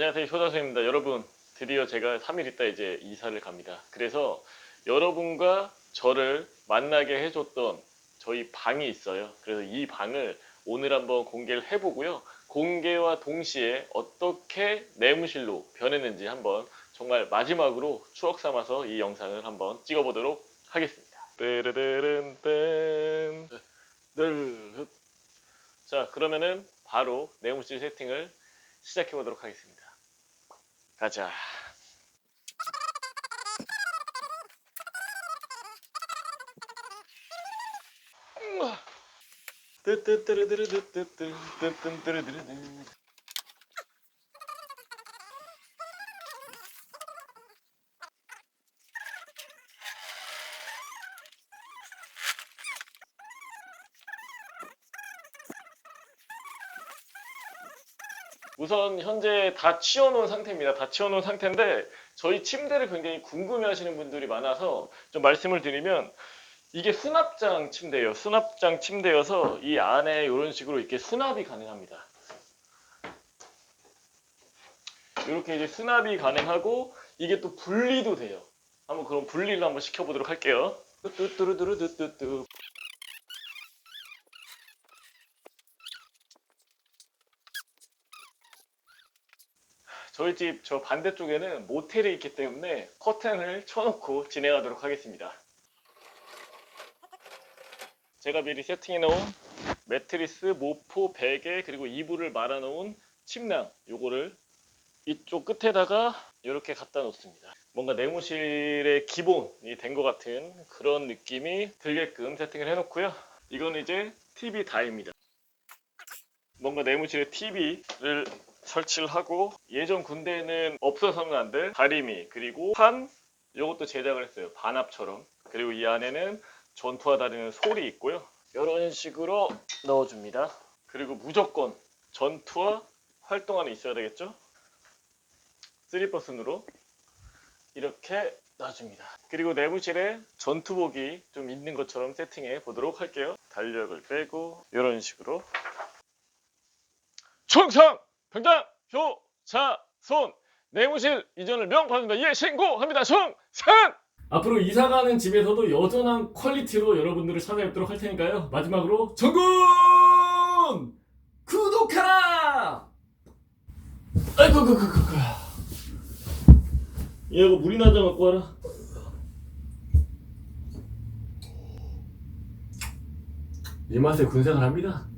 안녕하세요 효다소입니다. 여러분 드디어 제가 3일 있다 이제 이사를 갑니다. 그래서 여러분과 저를 만나게 해줬던 저희 방이 있어요. 그래서 이 방을 오늘 한번 공개를 해보고요. 공개와 동시에 어떻게 내무실로 변했는지 한번 정말 마지막으로 추억 삼아서 이 영상을 한번 찍어보도록 하겠습니다. 늘. 자 그러면은 바로 내무실 세팅을 시작해 보도록 하겠습니다. 가자. 뜨뜨뜨르르뜨뜨뜨뜨뜨뜨르르르. 우선 현재 다 치워놓은 상태입니다. 다 치워놓은 상태인데 저희 침대를 굉장히 궁금해하시는 분들이 많아서 좀 말씀을 드리면 이게 수납장 침대예요. 수납장 침대여서 이 안에 이런 식으로 이렇게 수납이 가능합니다. 이렇게 이제 수납이 가능하고 이게 또 분리도 돼요. 한번 그럼 분리를 한번 시켜보도록 할게요. 뚜뚜루뚜루뚜뚜 저희 집 저 반대쪽에는 모텔이 있기 때문에 커튼을 쳐놓고 진행하도록 하겠습니다. 제가 미리 세팅해 놓은 매트리스, 모포, 베개 그리고 이불을 말아 놓은 침낭 요거를 이쪽 끝에다가 이렇게 갖다 놓습니다. 뭔가 내무실의 기본이 된 것 같은 그런 느낌이 들게끔 세팅을 해놓고요. 이건 이제 TV 다입니다. 뭔가 내무실에 TV를 설치를 하고 예전 군대에는 없어서는 안 될 다리미 그리고 판 이것도 제작을 했어요. 반합처럼. 그리고 이 안에는 전투와 다르는 솔이 있고요. 이런 식으로 넣어줍니다. 그리고 무조건 전투와 활동 안에 있어야 되겠죠? 3퍼슨으로 이렇게 놔줍니다. 그리고 내부실에 전투복이 좀 있는 것처럼 세팅해 보도록 할게요. 달력을 빼고 이런 식으로. 충성 병장 효자손 내무실 이전을 명받습니다. 예 신고합니다. 충성. 앞으로 이사가는 집에서도 여전한 퀄리티로 여러분들을 찾아뵙도록 할 테니까요. 마지막으로 정군 구독하라. 아이고 그그그 그. 얘 이거 물이나 한잔 갖고 와라. 이 맛에 군생을 합니다.